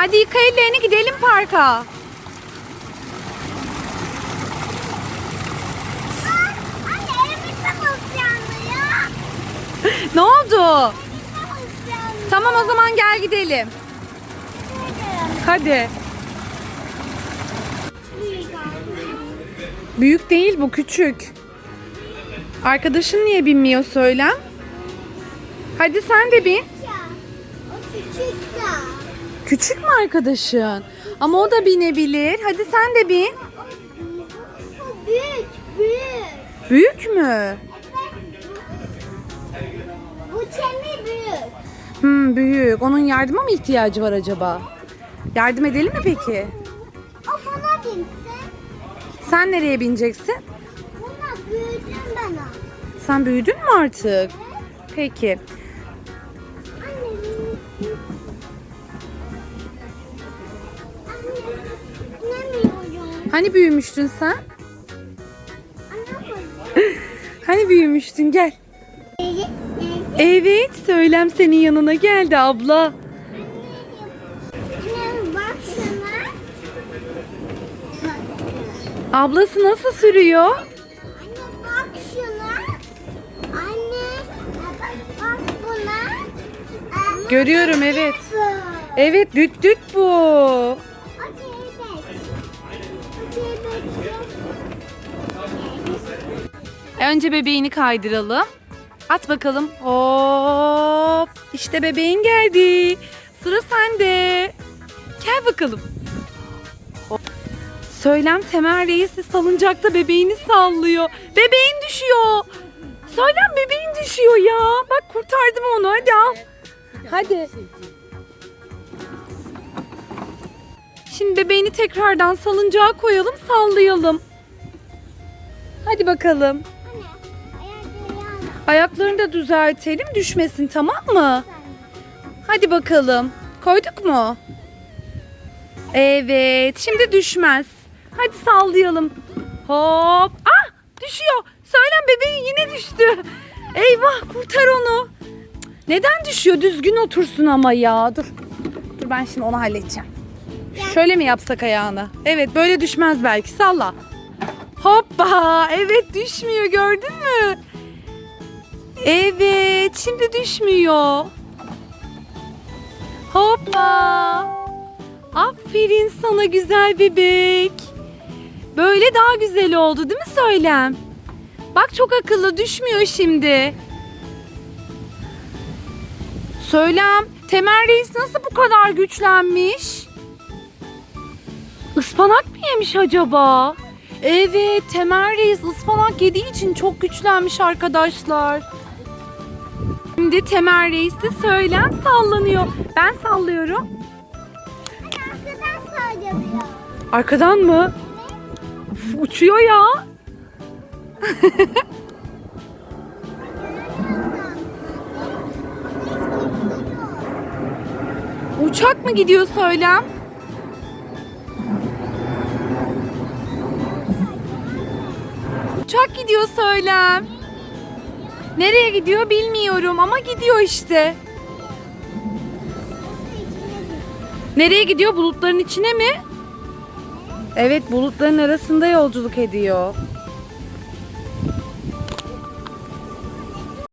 Hadi yıka ellerini gidelim parka. Ne oldu? Tamam o zaman gel gidelim. Hadi. Büyük değil bu küçük. Arkadaşın niye binmiyor söylem? Hadi sen de bin. O küçük ya. Küçük mü arkadaşın? Ama o da binebilir. Hadi sen de bin. Büyük, büyük. Büyük mü? Bu çemi büyük. Hmm, büyük. Onun yardıma mı ihtiyacı var acaba? Yardım edelim mi peki? O bana binsin. Sen nereye bineceksin? Buna büyüdüm ben o. Sen büyüdün mü artık? Peki. Hani büyümüştün sen? Hani büyümüştün gel. Evet söylem senin yanına geldi abla. Ablası nasıl sürüyor? Anne bak şuna. Anne bak buna. Görüyorum evet. Evet düt düt bu. Önce bebeğini kaydıralım. At bakalım. Hop. İşte bebeğin geldi. Sıra sende. Gel bakalım. Hop. Söylem Temel Reis'i salıncakta bebeğini sallıyor. Bebeğin düşüyor. Söylem bebeğin düşüyor ya. Bak kurtardım onu. Hadi al. Hadi. Şimdi bebeğini tekrardan salıncağa koyalım, sallayalım. Hadi bakalım. Ayaklarını da düzeltelim düşmesin tamam mı? Hadi bakalım. Koyduk mu? Evet. Şimdi düşmez. Hadi sallayalım. Hop. Ah düşüyor. Söylem bebeğin yine düştü. Eyvah kurtar onu. Neden düşüyor? Düzgün otursun ama ya. Dur. Dur ben şimdi onu halledeceğim. Şöyle mi yapsak ayağını? Evet böyle düşmez belki. Salla. Hoppa. Evet düşmüyor gördün mü? Evet, şimdi düşmüyor. Hoppa. Aferin sana güzel bebek. Böyle daha güzel oldu değil mi Söylem? Bak çok akıllı düşmüyor şimdi. Söylem, Temel Reis nasıl bu kadar güçlenmiş? Ispanak mı yemiş acaba? Evet, Temel Reis ıspanak yediği için çok güçlenmiş arkadaşlar. Şimdi Temel Reis de söylem sallanıyor. Ben sallıyorum. Arkadan sağlıyor. Arkadan mı? Uf, uçuyor ya. Uçak mı gidiyor söylem? Uçak gidiyor söylem. Nereye gidiyor bilmiyorum ama gidiyor işte. Nereye gidiyor? Bulutların içine mi? Evet bulutların arasında yolculuk ediyor.